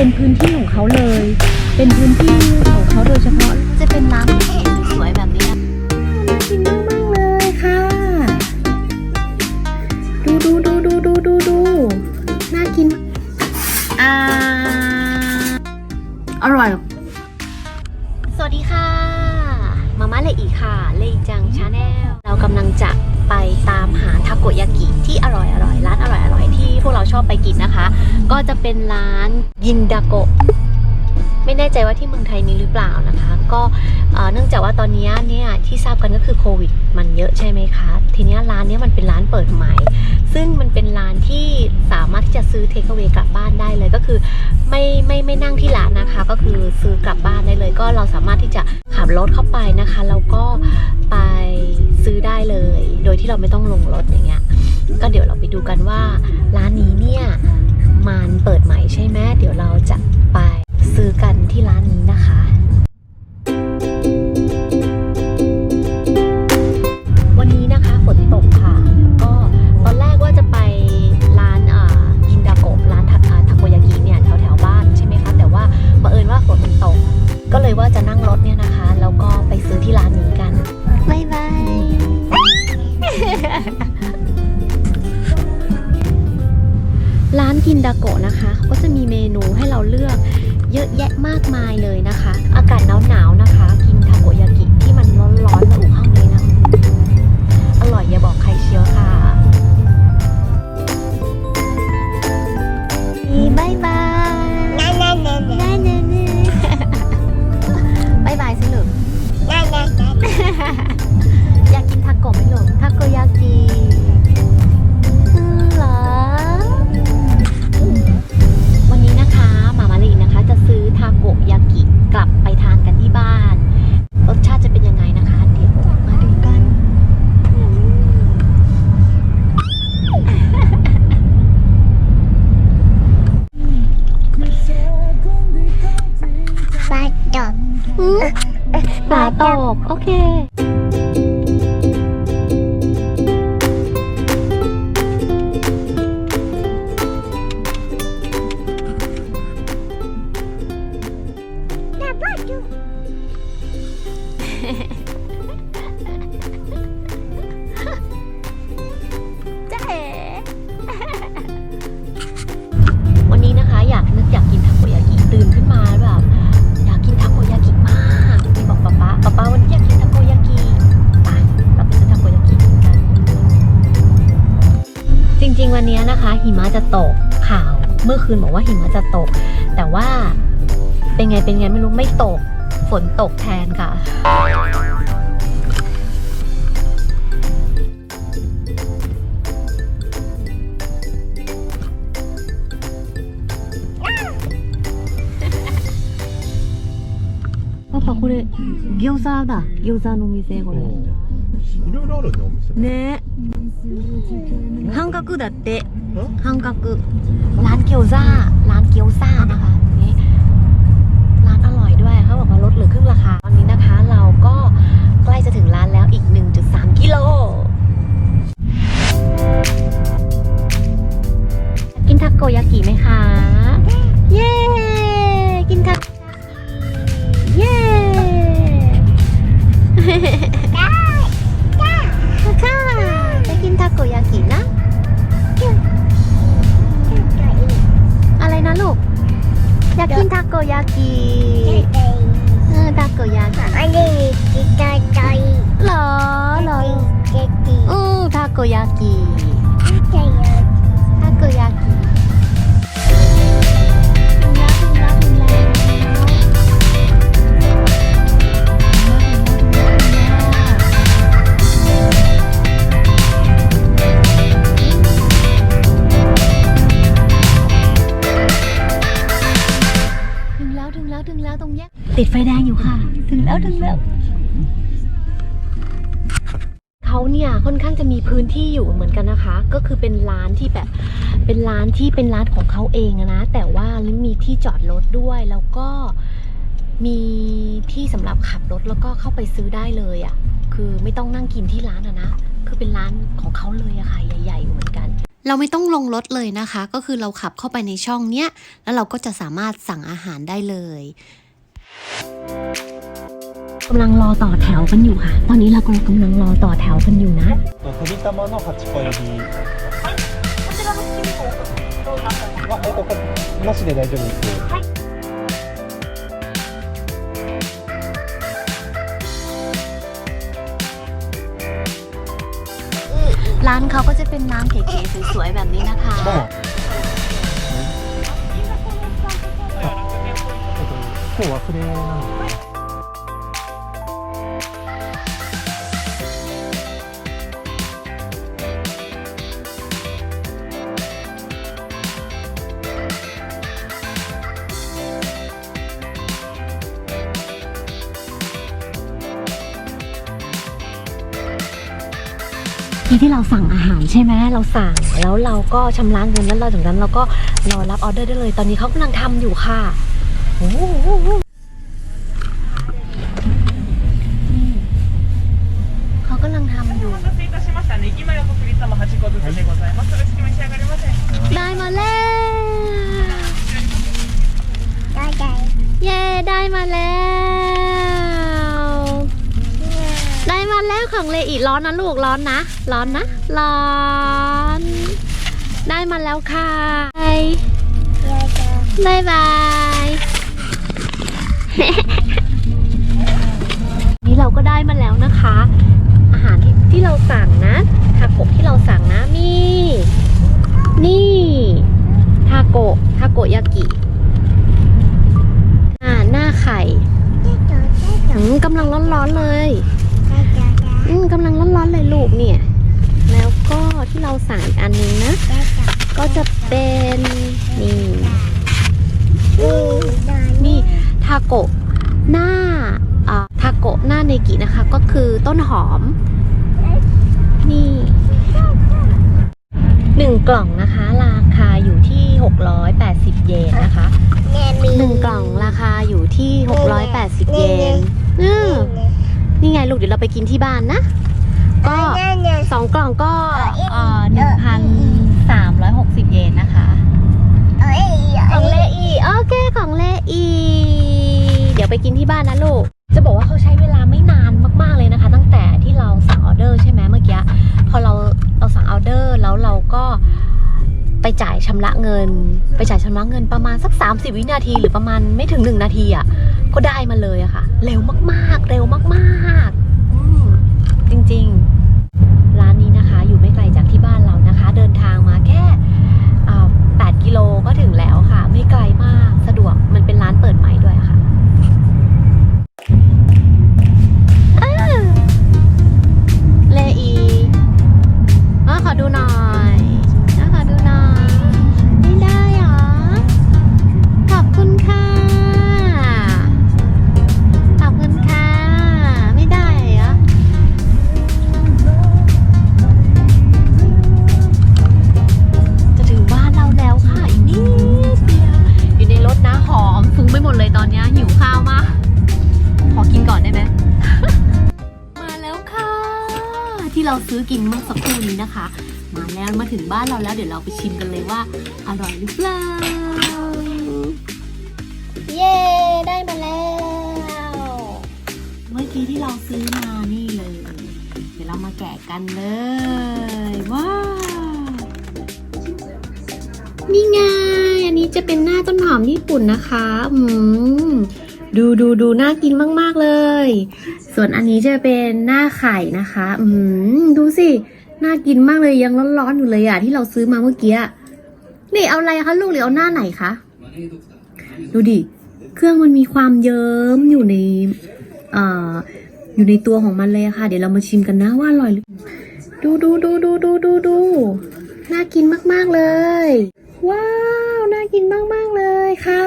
เป็นพื้นที่ของเขาเลย เป็นพื้นที่ของเขาโดยเฉพาะจะเป็นน้ำสวยแบบนี้นะน่ากินมากมากๆเลยค่ะ ดูดูดูดูดูดูดูน่ากินมากอ่าอร่อยสวัสดีค่ะ มาม่าเลอีค่ะ เลอีจังชาแนลเรากำลังจะไปตามหาทาโกยากิที่อร่อยอร่อยร้านอร่อยอร่อย ที่พวกเราชอบไปกินนะคะ ก็จะเป็นร้านยินดาโกะไม่แน่ใจว่าที่เมืองไทยมีหรือเปล่านะคะ ก็เนื่องจากว่าตอนนี้เนี่ยที่ทราบกันก็คือโควิด มันเยอะใช่ไหมคะ ทีนี้ร้านเนี้ยมันเป็นร้านเปิดใหม่ ซึ่งมันเป็นร้านที่สามารถที่จะซื้อเทคเวกลับบ้านได้เลยก็คือ ไม่ไม่ไม่นั่งที่ร้านนะคะ ก็คือซื้อกลับบ้านได้เลย ก็เราสามารถที่จะขับรถเข้าไปนะคะแล้วก็ไปซื้อได้เลย โดยที่เราไม่ต้องลงรถอย่างเงี้ยก็เดี๋ยวเราไปดูกันว่าร้านนี้เนี่ยมันเปิดใหม่ใช่ไหมเดี๋ยวเราจะไปซื้อกันที่ร้านนี้นะคะ เยอะแยะมากมายเลยนะคะ อากาศหนาวๆนะคะ กินทาโกยากิที่มันร้อนๆแล้วอูข้างในนะอร่อยอย่าบอกใครเชียวค่ะ ปลาตก โอเค เมื่อคืนบอกว่าหิมะจะตก แต่ว่าเป็นไงเป็นไงไม่รู้ไม่ตก ฝนตกแทนค่ะ パパこれ餃子だ餃子のお店これ いろいろあるねお店ね半角だって半角ร้านเกียวซ่าร้านเกียวซ่านะคะนี่ร้านอร่อยด้วยเขาบอกว่าลดเหลือครึ่งราคาตอนนี้นะคะ เราก็ใกล้จะถึงร้านแล้วอีก 1.3 กิโลกินทาโกยากิไหมคะ เย้ อยากกินทาโกยากิเออทาโกยากิเหรอเหรออือทาโกยากิ แล้วถึงแล้วถึงแล้วตรงแยกติดไฟแดงอยู่ค่ะ ถึงแล้วถึงแล้วเขาเนี่ยค่อนข้างจะมีพื้นที่อยู่เหมือนกันนะคะ ก็คือเป็นร้านที่แบบเป็นร้านที่เป็นร้านของเขาเองอะนะ แต่ว่ามีที่จอดรถด้วยแล้วก็มีที่สำหรับขับรถแล้วก็เข้าไปซื้อได้เลยอะคือไม่ต้องนั่งกินที่ร้านอะนะคือเป็นร้านของเขาเลยอะค่ะใหญ่ๆอยู่เหมือนกัน เราไม่ต้องลงรถเลยนะคะ ก็คือเราขับเข้าไปในช่องเนี้ย แล้วเราก็จะสามารถสั่งอาหารได้เลยกำลังรอต่อแถวกันอยู่ค่ะ ตอนนี้เรากำลังรอต่อแถวกันอยู่นะ と鶏玉の8個入りこちらの七味粉どうぞあえっとこれなしで大丈夫です ร้านเขาก็จะเป็นร้านเก๋ๆสวยๆแบบนี้นะคะ どうも今日忘れなの ที่ที่เราสั่งอาหารใช่ไหมเราสั่งแล้วเราก็ชำระเงินแล้วเราจากนั้นเราก็รอรับออเดอร์ได้เลย ตอนนี้เขากำลังทำอยู่ค่ะโอ้ ของเลอีร้อนนะลูกร้อนนะ ร้อนนะ ร้อน ได้มาแล้วค่ะบายบายนี่เราก็ได้มาแล้วนะคะ อาหารที่ที่เราสั่งนะทาโกะที่เราสั่งนะมีนี่ทาโกะทาโกยากิอ่าหน้าไข่อืมกำลังร้อนๆเลย อืมกำลังร้อนๆเลยลูกเนี่ย แล้วก็ที่เราสั่งอีกอันนึงนะ ก็จะเป็นนี่นี่ทาโกะหน้าอ่าทาโกะหน้าเนกินะคะ ก็คือต้นหอม นี่หนึ่งกล่องนะคะ ราคาอยู่ที่ 680 เยนนะคะหนึ่งกล่องราคาอยู่ที่ 680 เยนอืม นี่ไงลูกเดี๋ยวเราไปกินที่บ้านนะ ก็สองกล่องก็เอ่อหนึ่งพันสามร้อยหกสิบเยนนะคะของเลอีโอเคของเลอีเดี๋ยวไปกินที่บ้านนะลูก จะบอกว่าเขาใช้เวลาไม่นานมากๆเลยนะคะ ตั้งแต่ที่เราสั่งออเดอร์ใช่ไหมเมื่อกี้พอเราเราสั่งออเดอร์แล้วเราก็ไปจ่ายชำระเงิน ไปจ่ายชำระเงินประมาณสัก 30 วินาทีหรือประมาณไม่ถึง 1 นาทีอะก็ได้มาเลยอะค่ะ เร็วมากๆ เร็ว เราซื้อกินเมื่อสักครู่นี้นะคะ มาแล้วมาถึงบ้านเราแล้วเดี๋ยวเราไปชิมกันเลยว่าอร่อยหรือเปล่า เย้ ได้มาแล้ว เมื่อกี้ที่เราซื้อมานี่เลย เดี๋ยวเรามาแกะกันเลย ว้าว นี่ไง อันนี้จะเป็นหน้าต้นหอมญี่ปุ่นนะคะ อืมดูดูดูน่ากินมาก ๆ เลย ส่วนอันนี้จะเป็นหน้าไข่นะคะ อืมดูสิ น่ากินมากเลยยังร้อนๆอยู่เลยอะที่เราซื้อมาเมื่อกี้นี่เอาอะไรคะลูกหรือเอาหน้าไหนคะ ดูดิ เครื่องมันมีความเยิ้มอยู่ในเอ่ออยู่ในตัวของมันเลยะค่ะ เดี๋ยวเรามาชิมกันนะว่าอร่อยหรือดูดูดูดูดูดูดู น่ากินมากๆเลย ว้าว น่ากินมากๆเลยค่ะ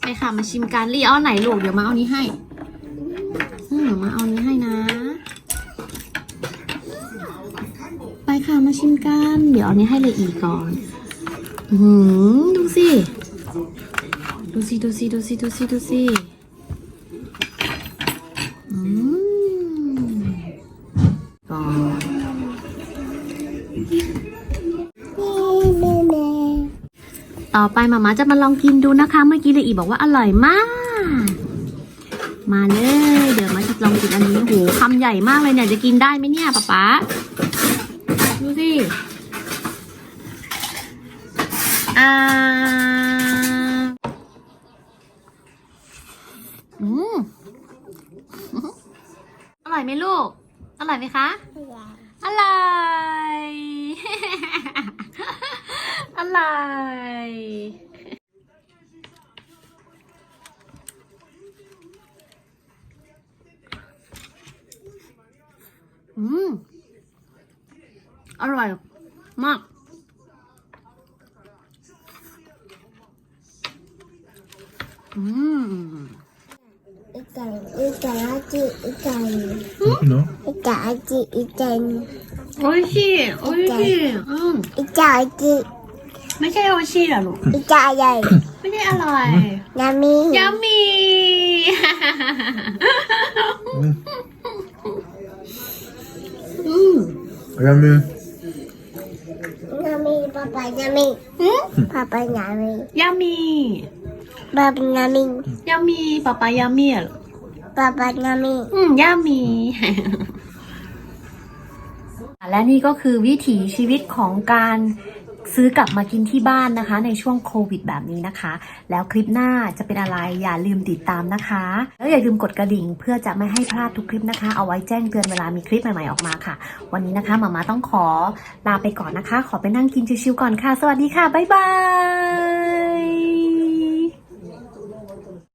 ไปค่ะมาชิมกันรีเอาไหนลูกเดี๋ยวมาเอานี้ให้อืมมาเอานี้ให้นะ ไปค่ะมาชิมกัน เดี๋ยวเอานี้ให้เลยอีกก่อนอืมดูสิ ดูสิดูสิดูสิดูสิดูสิ ต่อไปมาม่าจะมาลองกินดูนะคะ เมื่อกี้เลยอีบอกว่าอร่อยมาก มาเลย เดี๋ยวมาจะลองกินอันนี้โหคำใหญ่มากเลยเนี่ยจะกินได้ไหมเนี่ยป๊าป๊าดูสิอ่าอืมอร่อยไหมลูก อร่อยไหมคะ อร่อย อร่อย อืม อร่อยมาก อืม いたいいたい味いたいのいた味いたいおいしい、おいしい。うん。いた味 ไม่ใช่โอชิเหรอลูก อีจาใหญ่ไม่ได้อร่อยยามิยัมมีอืม Yummy. นามิป๊าป๊านามิอืมป๊าป๊ายามิยัมมีป๊าป๊ายามิยัมมีป๊าป๊ายัมมี่เหรอป๊าป๊านามิอืมยัมมี และนี่ก็คือวิถีชีวิตของการ ซื้อกลับมากินที่บ้านนะคะ ในช่วงโควิดแบบนี้นะคะ แล้วคลิปหน้าจะเป็นอะไรอย่าลืมติดตามนะคะ แล้วอย่าลืมกดกระดิ่งเพื่อจะไม่ให้พลาดทุกคลิปนะคะ เอาไว้แจ้งเตือนเวลามีคลิปใหม่ๆออกมาค่ะ วันนี้นะคะหมามาต้องขอลาไปก่อนนะคะ ขอไปนั่งกินชิวๆก่อนค่ะ สวัสดีค่ะบ๊ายบาย